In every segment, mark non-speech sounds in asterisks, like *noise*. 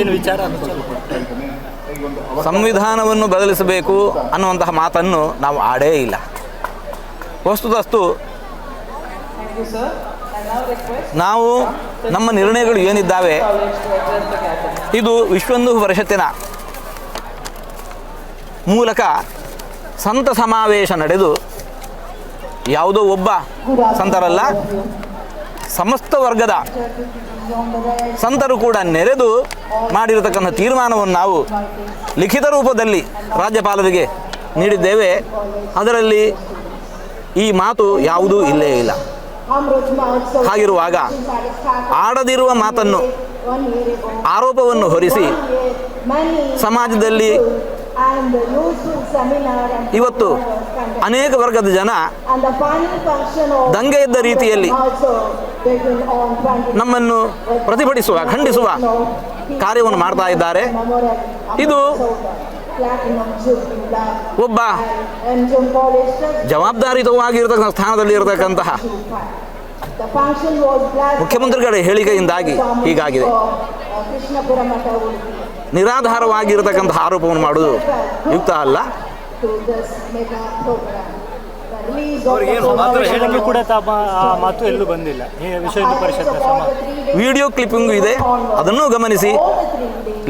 ಏನು ವಿಚಾರ ಸಂವಿಧಾನವನ್ನು ಬದಲಿಸಬೇಕು ಅನ್ನುವಂತಹ ಮಾತನ್ನು ನಾವು ಆಡೇ ಇಲ್ಲ. ವಸ್ತುತಸ್ತು, ನಾವು ನಮ್ಮ ನಿರ್ಣಯಗಳು ಏನಿದ್ದಾವೆ? ಇದು ವಿಶ್ವಂದು ಪರಿಷತ್ತಿನ ಮೂಲಕ ಸಂತ ಸಮಾವೇಶ ನಡೆದು ಯಾವುದೋ ಒಬ್ಬ ಸಂತರಲ್ಲ, ಸಮಸ್ತ ವರ್ಗದ ಸಂತರು ಕೂಡ ನೆರೆದು ಮಾಡಿರತಕ್ಕಂಥ ತೀರ್ಮಾನವನ್ನು ನಾವು ಲಿಖಿತ ರೂಪದಲ್ಲಿ ರಾಜ್ಯಪಾಲರಿಗೆ ನೀಡಿದ್ದೇವೆ. ಅದರಲ್ಲಿ ಈ ಮಾತು ಯಾವುದೂ ಇಲ್ಲೇ ಇಲ್ಲ. ಹಾಗಿರುವಾಗ ಆಡದಿರುವ ಮಾತನ್ನು, ಆರೋಪವನ್ನು ಹೊರಿಸಿ ಸಮಾಜದಲ್ಲಿ ಇವತ್ತು ಅನೇಕ ವರ್ಗದ ಜನ ದಂಗೆ ಇದ್ದ ರೀತಿಯಲ್ಲಿ ನಮ್ಮನ್ನು ಪ್ರತಿಭಟಿಸುವ ಖಂಡಿಸುವ ಕಾರ್ಯವನ್ನು ಮಾಡ್ತಾ ಇದ್ದಾರೆ. ಇದು ಒಬ್ಬ ಜವಾಬ್ದಾರಿತವಾಗಿರತಕ್ಕಂಥ ಸ್ಥಾನದಲ್ಲಿ ಇರತಕ್ಕಂತಹ ಮುಖ್ಯಮಂತ್ರಿಗಳ ಹೇಳಿಕೆಯಿಂದಾಗಿ ಹೀಗಾಗಿದೆ. ನಿರಾಧಾರವಾಗಿರತಕ್ಕಂತಹ ಆರೋಪವನ್ನು ಮಾಡುವುದು ಯುಕ್ತ ಅಲ್ಲ. ಅವರ ಹೇಳಿಕೆ ಕೂಡ ತಮ್ಮ ಆ ಮಾತು ಎಲ್ಲೂ ಬಂದಿಲ್ಲ. ಪರಿಷತ್ ವಿಡಿಯೋ ಕ್ಲಿಪ್ಪಿಂಗ್ ಇದೆ. ಅದನ್ನು ಗಮನಿಸಿ.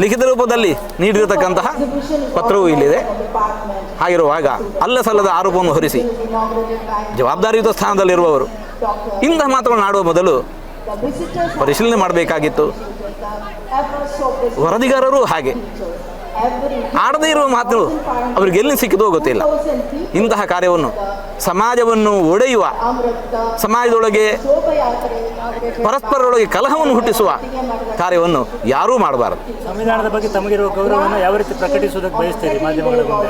ಲಿಖಿತ ರೂಪದಲ್ಲಿ ನೀಡಿರತಕ್ಕಂತಹ ಪತ್ರವೂ ಇಲ್ಲಿದೆ. ಹಾಗಿರುವಾಗ ಅಲ್ಲ ಸಲ್ಲದ ಆರೋಪವನ್ನು ಹೊರಿಸಿ ಜವಾಬ್ದಾರಿಯುತ ಸ್ಥಾನದಲ್ಲಿರುವವರು. ಇಂತಹ ಮಾತುಗಳನ್ನು ಆಡುವ ಮೊದಲು ಪರಿಶೀಲನೆ ಮಾಡಬೇಕಾಗಿತ್ತು. ವರದಿಗಾರರು ಹಾಗೆ. ಆಡದೇ ಇರುವ ಮಾತು ಅವ್ರಿಗೆ ಎಲ್ಲಿ ಸಿಕ್ಕಿದೋ ಗೊತ್ತಿಲ್ಲ. ಇಂತಹ ಕಾರ್ಯವನ್ನು ಸಮಾಜವನ್ನು ಒಡೆಯುವ ಸಮಾಜದೊಳಗೆ ಪರಸ್ಪರರೊಳಗೆ ಕಲಹವನ್ನು ಹುಟ್ಟಿಸುವ ಕಾರ್ಯವನ್ನು ಯಾರೂ ಮಾಡಬಾರದು. ಸಂವಿಧಾನದ ಬಗ್ಗೆ ತಮಗಿರುವ ಗೌರವವನ್ನು ಯಾವ ರೀತಿ ಪ್ರಕಟಿಸುವುದಕ್ಕೆ ಬಯಸ್ತೀರಿ ಮಾಧ್ಯಮಗಳ ಮುಂದೆ?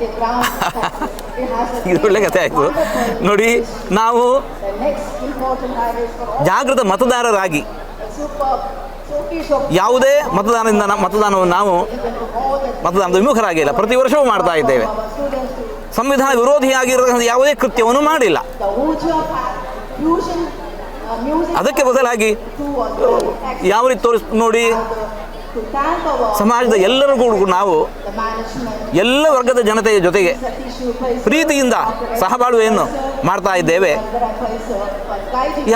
*laughs* ಕಥೆ ಆಯಿತು. ನೋಡಿ ನಾವು ಜಾಗೃತ ಮತದಾರರಾಗಿ ಯಾವುದೇ ಮತದಾನದಿಂದ ಮತದಾನವನ್ನು ನಾವು ಮತದಾನದ ವಿಮುಖರಾಗಿಲ್ಲ. ಪ್ರತಿ ವರ್ಷವೂ ಮಾಡ್ತಾ ಇದ್ದೇವೆ. ಸಂವಿಧಾನ ವಿರೋಧಿಯಾಗಿರತಕ್ಕಂಥ ಯಾವುದೇ ಕೃತ್ಯವನ್ನು ಮಾಡಿಲ್ಲ. ಅದಕ್ಕೆ ಬದಲಾಗಿ ಯಾವ ರೀತಿ ತೋರಿಸ್ ನೋಡಿ, ಸಮಾಜದ ಎಲ್ಲರಿಗೂ ನಾವು ಎಲ್ಲ ವರ್ಗದ ಜನತೆಯ ಜೊತೆಗೆ ಪ್ರೀತಿಯಿಂದ ಸಹಬಾಳ್ವೆಯನ್ನು ಮಾಡ್ತಾ ಇದ್ದೇವೆ.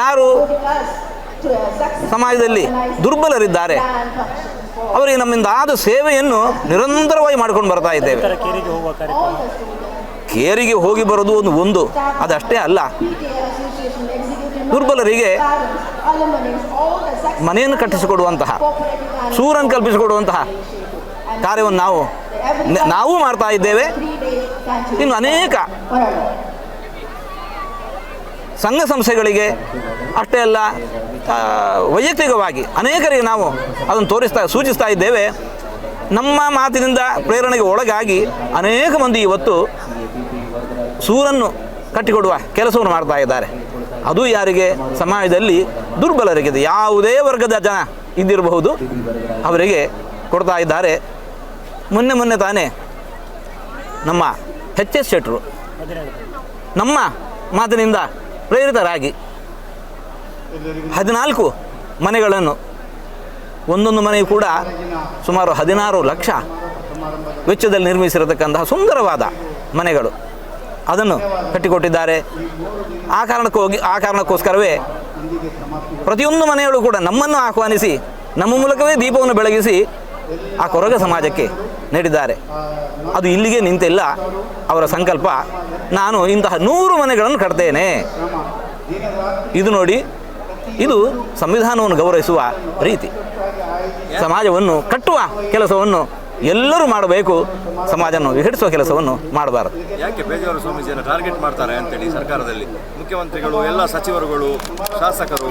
ಯಾರು ಸಮಾಜದಲ್ಲಿ ದುರ್ಬಲರಿದ್ದಾರೆ. ಅವರಿಗೆ ನಮ್ಮಿಂದ ಆದ ಸೇವೆಯನ್ನು ನಿರಂತರವಾಗಿ ಮಾಡ್ಕೊಂಡು ಬರ್ತಾ ಇದ್ದೇವೆ. ಕೇರಿಗೆ ಹೋಗಿ ಬರೋದು ಒಂದು ಒಂದು ಅದಷ್ಟೇ ಅಲ್ಲ. ದುರ್ಬಲರಿಗೆ ಮನೆಯನ್ನು ಕಟ್ಟಿಸಿಕೊಡುವಂತಹ ಸೂರನ್ನು ಕಲ್ಪಿಸಿಕೊಡುವಂತಹ ಕಾರ್ಯವನ್ನು ನಾವು ನಾವೂ ಮಾಡ್ತಾ ಇದ್ದೇವೆ. ಇನ್ನು ಅನೇಕ ಸಂಘ ಸಂಸ್ಥೆಗಳಿಗೆ ಅಷ್ಟೇ ಅಲ್ಲ ವೈಯಕ್ತಿಕವಾಗಿ ಅನೇಕರಿಗೆ ನಾವು ಅದನ್ನು ತೋರಿಸ್ತಾ ಸೂಚಿಸ್ತಾ ಇದ್ದೇವೆ. ನಮ್ಮ ಮಾತಿನಿಂದ ಪ್ರೇರಣೆಗೆ ಒಳಗಾಗಿ ಅನೇಕ ಮಂದಿ ಇವತ್ತು ಸೂರನ್ನು ಕಟ್ಟಿಕೊಡುವ ಕೆಲಸವನ್ನು ಮಾಡ್ತಾ ಇದ್ದಾರೆ. ಅದು ಯಾರಿಗೆ? ಸಮಾಜದಲ್ಲಿ ದುರ್ಬಲರಿಗಿದೆ. ಯಾವುದೇ ವರ್ಗದ ಜನ ಇದ್ದಿರಬಹುದು ಅವರಿಗೆ ಕೊಡ್ತಾ ಇದ್ದಾರೆ. ಮೊನ್ನೆ ಮೊನ್ನೆ ತಾನೇ ನಮ್ಮ ಹೆಚ್ ಎಸ್ ಶೆಟ್ರು, ನಮ್ಮ ಮಾತಿನಿಂದ ಪ್ರೇರಿತರಾಗಿ ಹದಿನಾಲ್ಕು ಮನೆಗಳನ್ನು ಒಂದೊಂದು ಮನೆಯು ಕೂಡ ಸುಮಾರು ಹದಿನಾರು ಲಕ್ಷ ವೆಚ್ಚದಲ್ಲಿ ನಿರ್ಮಿಸಿರತಕ್ಕಂತಹ ಸುಂದರವಾದ ಮನೆಗಳು. ಅದನ್ನು ಕಟ್ಟಿಕೊಟ್ಟಿದ್ದಾರೆ. ಆ ಕಾರಣಕ್ಕೋಗಿ ಆ ಕಾರಣಕ್ಕೋಸ್ಕರವೇ ಪ್ರತಿಯೊಂದು ಮನೆಯಲ್ಲೂ ಕೂಡ ನಮ್ಮನ್ನು ಆಹ್ವಾನಿಸಿ, ನಮ್ಮ ಮೂಲಕವೇ ದೀಪವನ್ನು ಬೆಳಗಿಸಿ ಆ ಕೊರಗ ಸಮಾಜಕ್ಕೆ ನೀಡಿದ್ದಾರೆ. ಅದು ಇಲ್ಲಿಗೆ ನಿಂತಿಲ್ಲ. ಅವರ ಸಂಕಲ್ಪ, ನಾನು ಇಂತಹ ನೂರು ಮನೆಗಳನ್ನು ಕಟ್ತೇನೆ. ಇದು ನೋಡಿ, ಇದು ಸಂವಿಧಾನವನ್ನು ಗೌರವಿಸುವ ರೀತಿ. ಸಮಾಜವನ್ನು ಕಟ್ಟುವ ಕೆಲಸವನ್ನು ಎಲ್ಲರೂ ಮಾಡಬೇಕು. ಸಮಾಜವನ್ನು ವಿಘಟಿಸುವ ಕೆಲಸವನ್ನು ಮಾಡಬಾರದು. ಯಾಕೆ ಬೇಜಾರು ಸ್ವಾಮೀಜಿಯನ್ನು ಟಾರ್ಗೆಟ್ ಮಾಡ್ತಾರೆ ಅಂತೇಳಿ ಸರ್ಕಾರದಲ್ಲಿ? ಮುಖ್ಯಮಂತ್ರಿಗಳು, ಎಲ್ಲ ಸಚಿವರುಗಳು, ಶಾಸಕರು